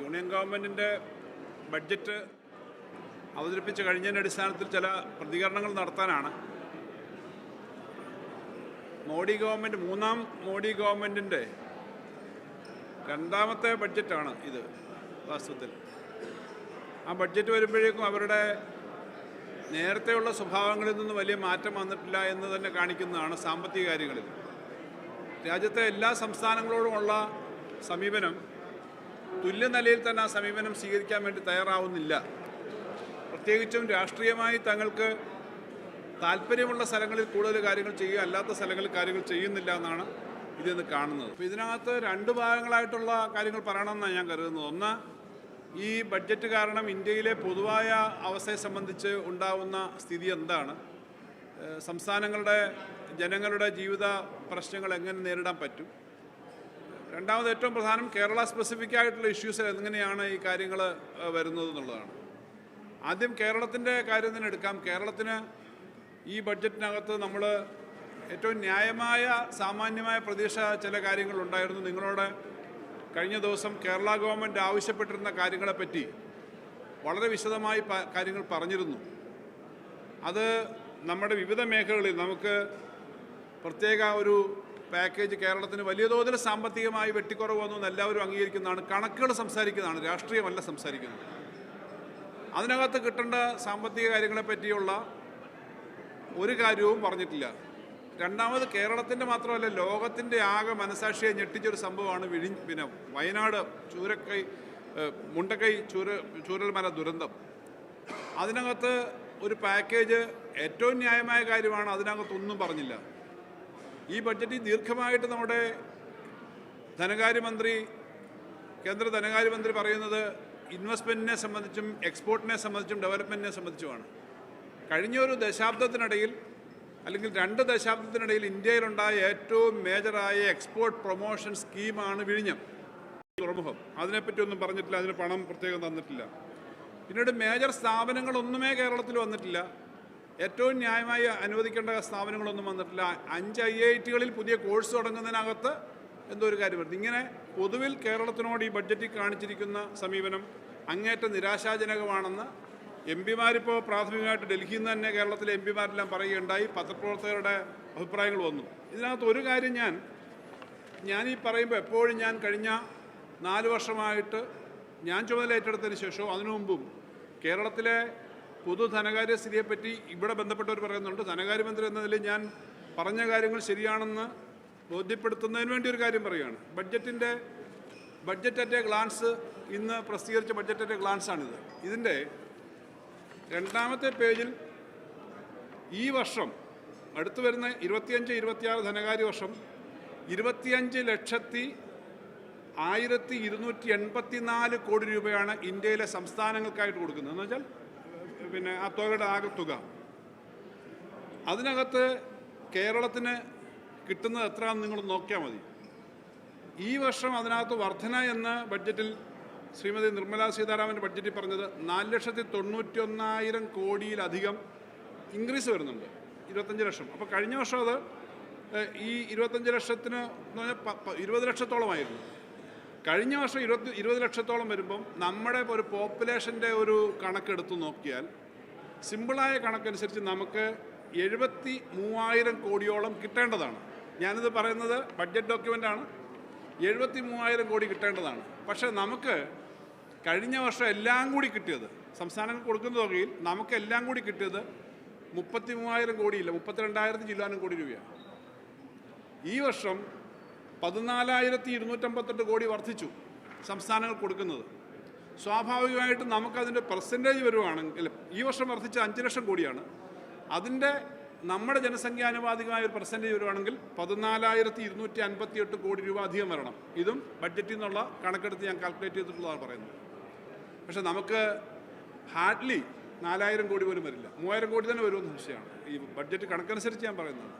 Union ഗവൺമെന്റിന്റെ budget അവതരിപ്പിച്ച് കഴിഞ്ഞതിന്റെ അടിസ്ഥാനത്തിൽ ചില പ്രതികരണങ്ങൾ നടത്താനാണ്. മോഡി ഗവൺമെന്റ് മൂന്നാം മോഡി ഗവൺമെന്റിന്റെ രണ്ടാമത്തെ ബഡ്ജറ്റാണ് ഇത് വാസ്തവത്തിൽ. ആ ബഡ്ജറ്റ് വരുമ്പോഴേക്കും അവരുടെ നേരത്തെയുള്ള സ്വഭാവങ്ങളിൽ നിന്ന് വലിയ മാറ്റം വന്നിട്ടില്ല എന്ന് തന്നെ കാണിക്കുന്നതാണ് സാമ്പത്തിക കാര്യങ്ങളിൽ. രാജ്യത്തെ എല്ലാ സംസ്ഥാനങ്ങളോടുമുള്ള സമീപനം തുല്യ നിലയിൽ തന്നെ ആ സമീപനം സ്വീകരിക്കാൻ വേണ്ടി തയ്യാറാവുന്നില്ല. പ്രത്യേകിച്ചും രാഷ്ട്രീയമായി തങ്ങൾക്ക് താല്പര്യമുള്ള സ്ഥലങ്ങളിൽ കൂടുതൽ കാര്യങ്ങൾ ചെയ്യുക അല്ലാത്ത സ്ഥലങ്ങളിൽ കാര്യങ്ങൾ ചെയ്യുന്നില്ല എന്നാണ് ഇതിന്ന് കാണുന്നത്. അപ്പോൾ ഇതിനകത്ത് രണ്ട് ഭാഗങ്ങളായിട്ടുള്ള കാര്യങ്ങൾ പറയണമെന്നാണ് ഞാൻ കരുതുന്നത്. ഒന്ന് ഈ ബഡ്ജറ്റ് കാരണം ഇന്ത്യയിലെ പൊതുവായ അവസ്ഥയെ സംബന്ധിച്ച് ഉണ്ടാവുന്ന സ്ഥിതി എന്താണ്? സംസ്ഥാനങ്ങളുടെ ജനങ്ങളുടെ ജീവിത പ്രശ്നങ്ങൾ എങ്ങനെ നേരിടാൻ പറ്റും? രണ്ടാമത് ഏറ്റവും പ്രധാനം കേരള സ്പെസിഫിക് ആയിട്ടുള്ള ഇഷ്യൂസിൽ എങ്ങനെയാണ് ഈ കാര്യങ്ങൾ വരുന്നത് എന്നുള്ളതാണ്. ആദ്യം കേരളത്തിന്റെ കാര്യം തന്നെ എടുക്കാം. കേരളത്തിന് ഈ ബഡ്ജറ്റിനകത്ത് നമ്മൾ ഏറ്റവും ന്യായമായ സാമാന്യമായ പ്രതീക്ഷ ചില കാര്യങ്ങളുണ്ടായിരുന്നു നിങ്ങളോട് കഴിഞ്ഞ ദിവസം കേരള ഗവൺമെന്റ് ആവശ്യപ്പെട്ടിരുന്ന കാര്യങ്ങളെപ്പറ്റി വളരെ വിശദമായി കാര്യങ്ങൾ പറഞ്ഞിരുന്നു. അത് നമ്മുടെ വിവിധ മേഖലകളിൽ നമുക്ക് പ്രത്യേക ഒരു പാക്കേജ് കേരളത്തിന് വലിയ തോതിൽ സാമ്പത്തികമായി വെട്ടിക്കുറവ് വന്നു എന്ന് എല്ലാവരും അംഗീകരിക്കുന്നതാണ്. കണക്കുകൾ സംസാരിക്കുന്നതാണ്. രാഷ്ട്രീയമല്ല സംസാരിക്കുന്നത്. അതിനകത്ത് കിട്ടേണ്ട സാമ്പത്തിക കാര്യങ്ങളെ പറ്റിയുള്ള ഒരു കാര്യവും പറഞ്ഞിട്ടില്ല. രണ്ടാമത് കേരളത്തിന്റെ മാത്രമല്ല ലോകത്തിന്റെ ആകെ മനസാക്ഷിയെ ഞെട്ടിച്ചൊരു സംഭവമാണ് വിഴി പിന്നെ വയനാട് ചൂരക്കൈ മുണ്ടക്കൈ ചൂര ചൂരൽമല ദുരന്തം. അതിനകത്ത് ഒരു പാക്കേജ് ഏറ്റവും ന്യായമായ കാര്യമാണ്. അതിനകത്തൊന്നും പറഞ്ഞില്ല. ഈ ബഡ്ജറ്റിൽ ദീർഘമായിട്ട് നമ്മുടെ ധനകാര്യമന്ത്രി കേന്ദ്ര ധനകാര്യമന്ത്രി പറയുന്നത് ഇൻവെസ്റ്റ്മെന്റിനെ സംബന്ധിച്ചും എക്സ്പോർട്ടിനെ സംബന്ധിച്ചും ഡെവലപ്മെന്റിനെ സംബന്ധിച്ചുമാണ്. കഴിഞ്ഞ ഒരു ദശാബ്ദത്തിനിടയിൽ അല്ലെങ്കിൽ രണ്ട് ദശാബ്ദത്തിനിടയിൽ ഇന്ത്യയിലുണ്ടായ ഏറ്റവും മേജറായ എക്സ്പോർട്ട് പ്രൊമോഷൻ സ്കീമാണ് വിഴിഞ്ഞം. തുറമുഖം. അതിനെപ്പറ്റി ഒന്നും പറഞ്ഞിട്ടില്ല അതിന് പണം പ്രത്യേകം തന്നിട്ടില്ല. പിന്നീട് മേജർ സ്ഥാപനങ്ങളൊന്നുമേ കേരളത്തിൽ വന്നിട്ടില്ല. ഏറ്റവും ന്യായമായി അനുവദിക്കേണ്ട സ്ഥാപനങ്ങളൊന്നും വന്നിട്ടില്ല. അഞ്ച് ഐ ഐ ടികളിൽ പുതിയ കോഴ്സ് തുടങ്ങുന്നതിനകത്ത് എന്തോ ഒരു കാര്യം വരുന്നത് ഇങ്ങനെ പൊതുവിൽ കേരളത്തിനോട് ഈ ബഡ്ജറ്റിൽ കാണിച്ചിരിക്കുന്ന സമീപനം അങ്ങേറ്റം നിരാശാജനകമാണെന്ന് എം പിമാരിപ്പോൾ പ്രാഥമികമായിട്ട് ഡൽഹിയിൽ നിന്ന് തന്നെ കേരളത്തിലെ എം പിമാരെല്ലാം പറയുകയുണ്ടായി. പത്രപ്രവർത്തകരുടെ അഭിപ്രായങ്ങൾ വന്നു. ഇതിനകത്ത് ഒരു കാര്യം ഞാൻ ഞാൻ ഈ പറയുമ്പോൾ എപ്പോഴും ഞാൻ കഴിഞ്ഞ നാല് വർഷമായിട്ട് ഞാൻ ചുമതല ഏറ്റെടുത്തതിന് ശേഷവും അതിനു മുമ്പും കേരളത്തിലെ പൊതു ധനകാര്യ സ്ഥിതിയെപ്പറ്റി ഇവിടെ ബന്ധപ്പെട്ടവർ പറയുന്നുണ്ട്. ധനകാര്യമന്ത്രി എന്ന നിലയിൽ ഞാൻ പറഞ്ഞ കാര്യങ്ങൾ ശരിയാണെന്ന് ബോധ്യപ്പെടുത്തുന്നതിന് വേണ്ടി ഒരു കാര്യം പറയുകയാണ്. ബഡ്ജറ്റിന്റെ ബഡ്ജറ്റ് അറ്റ് എ ഗ്ലാൻസ് ഇന്ന് പ്രസിദ്ധീകരിച്ച ബഡ്ജറ്റ് അറ്റ് എ ഗ്ലാൻസ് ആണിത്. ഇതിന്റെ രണ്ടാമത്തെ പേജിൽ ഈ വർഷം അടുത്തു വരുന്ന ഇരുപത്തിയഞ്ച് ഇരുപത്തിയാറ് ധനകാര്യ വർഷം ഇരുപത്തിയഞ്ച് ലക്ഷത്തി ആയിരത്തി ഇരുന്നൂറ്റി എൺപത്തി നാല് കോടി രൂപയാണ് ഇന്ത്യയിലെ സംസ്ഥാനങ്ങൾക്കായിട്ട് കൊടുക്കുന്നത്. എന്ന് വെച്ചാൽ പിന്നെ ആ തുകയുടെ ആകെ തുക. അതിനകത്ത് കേരളത്തിന് കിട്ടുന്നത് എത്രയാണെന്ന് നിങ്ങൾ നോക്കിയാൽ മതി. ഈ വർഷം അതിനകത്ത് വർധന എന്ന ബഡ്ജറ്റിൽ ശ്രീമതി നിർമ്മലാ സീതാരാമന്റെ ബഡ്ജറ്റിൽ പറഞ്ഞത് നാല് ലക്ഷത്തി തൊണ്ണൂറ്റി ഒന്നായിരം കോടിയിലധികം ഇൻക്രീസ് വരുന്നുണ്ട്. ഇരുപത്തഞ്ച് ലക്ഷം. അപ്പോൾ കഴിഞ്ഞ വർഷം അത് ഈ ഇരുപത്തഞ്ച് ലക്ഷത്തിന് എന്ന് പറഞ്ഞാൽ ഇരുപത് ലക്ഷത്തോളമായിരുന്നു. കഴിഞ്ഞ വർഷം ഇരുപത്തി ഇരുപത് ലക്ഷത്തോളം വരുമ്പം നമ്മുടെ ഒരു പോപ്പുലേഷന്റെ ഒരു കണക്കെടുത്ത് നോക്കിയാൽ സിമ്പിളായ കണക്കനുസരിച്ച് നമുക്ക് എഴുപത്തി മൂവായിരം കോടിയോളം കിട്ടേണ്ടതാണ്. ഞാനിത് പറയുന്നത് ബഡ്ജറ്റ് ഡോക്യുമെന്റാണ്. എഴുപത്തി മൂവായിരം കോടി കിട്ടേണ്ടതാണ്. പക്ഷേ നമുക്ക് കഴിഞ്ഞ വർഷം എല്ലാം കൂടി കിട്ടിയത് സംസ്ഥാനങ്ങൾ കൊടുക്കുന്ന തുകയിൽ നമുക്ക് എല്ലാം കൂടി കിട്ടിയത് മുപ്പത്തി മൂവായിരം കോടിയില്ല മുപ്പത്തിരണ്ടായിരത്തി ചില്ലാനും കോടി രൂപയാണ്. ഈ വർഷം പതിനാലായിരത്തി ഇരുന്നൂറ്റമ്പത്തെട്ട് കോടി വർദ്ധിച്ചു സംസ്ഥാനങ്ങൾ കൊടുക്കുന്നത്. സ്വാഭാവികമായിട്ടും നമുക്കതിന്റെ പെർസെന്റേജ് വരുവാണെങ്കിൽ ഈ വർഷം വർദ്ധിച്ച അഞ്ച് ലക്ഷം കോടിയാണ്. അതിന്റെ നമ്മുടെ ജനസംഖ്യാനുപാതികമായ ഒരു പെർസെന്റേജ് വരുവാണെങ്കിൽ പതിനാലായിരത്തി ഇരുന്നൂറ്റി അൻപത്തി എട്ട് കോടി രൂപ അധികം വരണം. ഇതും ബഡ്ജറ്റിൽ നിന്നുള്ള കണക്കെടുത്ത് ഞാൻ കാൽക്കുലേറ്റ് ചെയ്തിട്ടുള്ളതാണ് പറയുന്നത്. പക്ഷെ നമുക്ക് ഹാർഡ്ലി നാലായിരം കോടി പോലും വരില്ല. മൂവായിരം കോടി തന്നെ വരുമെന്ന് സംശയമാണ്. ഈ ബഡ്ജറ്റ് കണക്കനുസരിച്ച് ഞാൻ പറയുന്നത്.